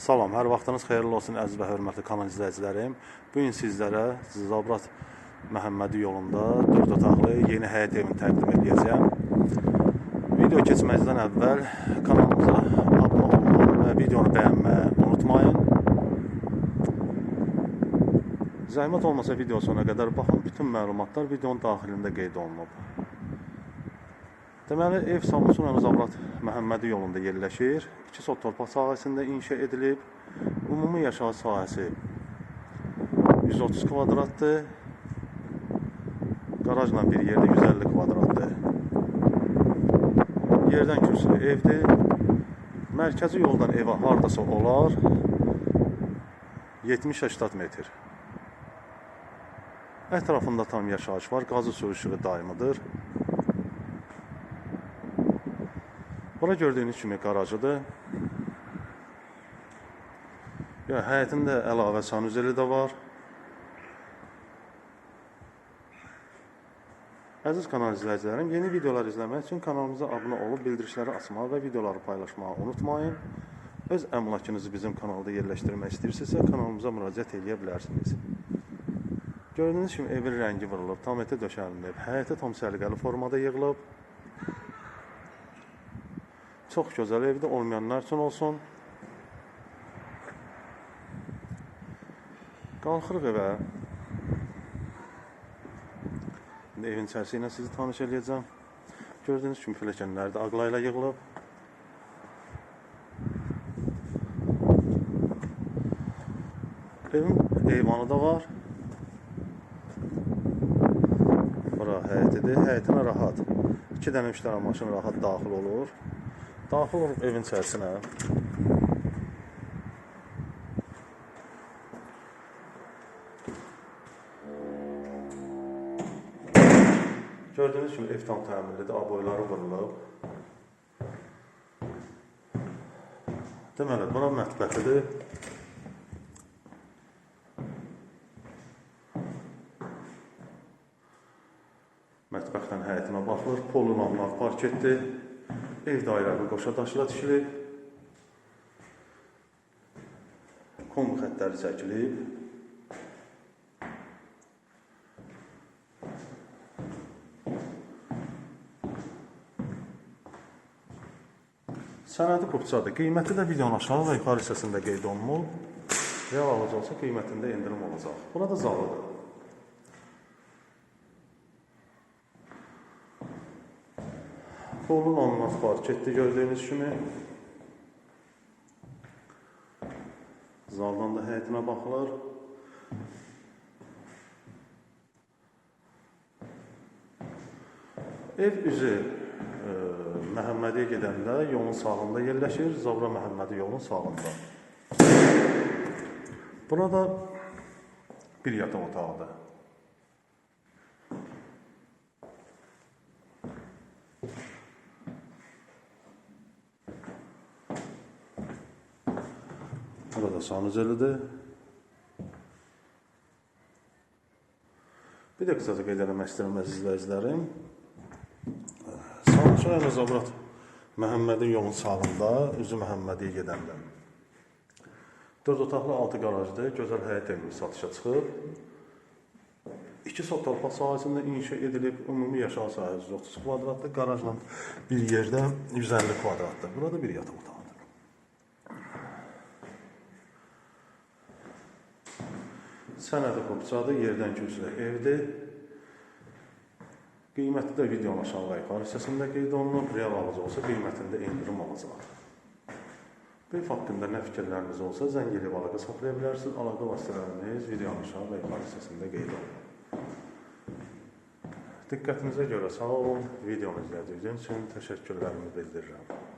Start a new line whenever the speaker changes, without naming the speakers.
Salam, hər vaxtınız xeyirli olsun əziz və hörmətli kanal izləyicilərim. Bu gün sizlərə Zabrat Məhəmmədi yolunda 4 otaqlı yeni həyət evini təqdim edəcəyəm. Video keçməzdən əvvəl kanalımıza abunə olmağı və videonu bəyənməyi unutmayın. Zəhmət olmasa video sonuna qədər baxın, bütün məlumatlar videonun daxilində qeyd olunub. Deməli, ev Samsun Zabrat Məhəmmədi yolunda yerləşir. 2 sot torpaq sahəsində inşa edilib. Ümumi yaşayış sahəsi 130 kvadratdır. Qarajla bir yerdə 150 kvadratdır. Yerdən kürsülü evdir. Mərkəzi yoldan evə hardasa olar 70-80 metr. Ətrafında tam yaşayış var. Qazı su işığı daimidir. Bura gördüyünüz kimi qarajıdır. Ya, həyətində əlavə sanuzeli də var. Əziz kanal izləyicilərim, yeni videolar izləmək üçün kanalımıza abunə olub bildirişləri açmağı və videoları paylaşmağı unutmayın. Öz əmlakınızı bizim kanalda yerləşdirmək istəyirsinizsə, kanalımıza müraciət edə bilərsiniz. Gördüyünüz kimi evin rəngi vurulub, tam eti döşənilib, həyətə tam səliqəli formada yığılıb. Çox gözəl evdə olmayanlar üçün olsun. Qalxırıq evə. İndi evin içərisi ilə sizi tanış eləyəcəm. Gördüyünüz kimi pilləkənlər də ağlayla yığılıb. Evin eyvanı da var. Bura həyətidir. Həyətinə rahat. 2 dənə 3 dənə maşın rahat daxil olur. Daxil olub evin içərisinə. Gördüyünüz kimi ev tam təmirlidir, aboyları vurulub. Deməli, bura mətbəxidir. Mətbəxdən həyətinə baxılır, polu lamlar parketdir. Ev dairəli qoşa daşla tikilib. Kom xəttləri çəkilib. Sənədi qupçadır. Qiyməti də videonun aşağı və yuxarı hissəsində qeyd olunub. Real alıcı olsa qiymətində endirim olacaq. Burada zalıdır. Pulun alınmaz parketdir gördüyünüz kimi. Zaldan da həyətinə baxılır. Ev üzü e, Məhəmmədiyə gedəndə yolun sağında yerləşir. Zabra Məhəmmədi yolun sağında. Burada bir yataq otağıdır. Burada sanuzelidir. Bir də qısaca qeyd eləmək istəyirəm əziz izləyicilərim. Sanuzə Zabrat Məhəmmədin yolun sağında, üzü Məhəmmədiyə gedəndə. 4 otaqlı 6 qarajdır, gözəl həyət evi satışa çıxıb. 2 sot torpaq sahəsində inşa edilib, ümumi yaşayış sahəsi 30 kvadratdır, qarajla bir yerdə 150 kvadratdır. Burada bir yataq otağı. Sənədi qopçadır, yerdən kürsülə evdir. Qiyməti də videonun aşağı yuxarı hissəsində qeyd olunub. Real alıcı olsa qiymətində endirim olacaq. Bu ev haqqında nə fikirləriniz olsa zəng edib əlaqə saxlaya bilərsiniz. Əlaqə vasitələriniz videonun aşağı və yuxarı hissəsində qeyd olunub. Diqqətinizə görə sağ olun. Videonu izlədiyiniz üçün təşəkkürlərimi bildirirəm.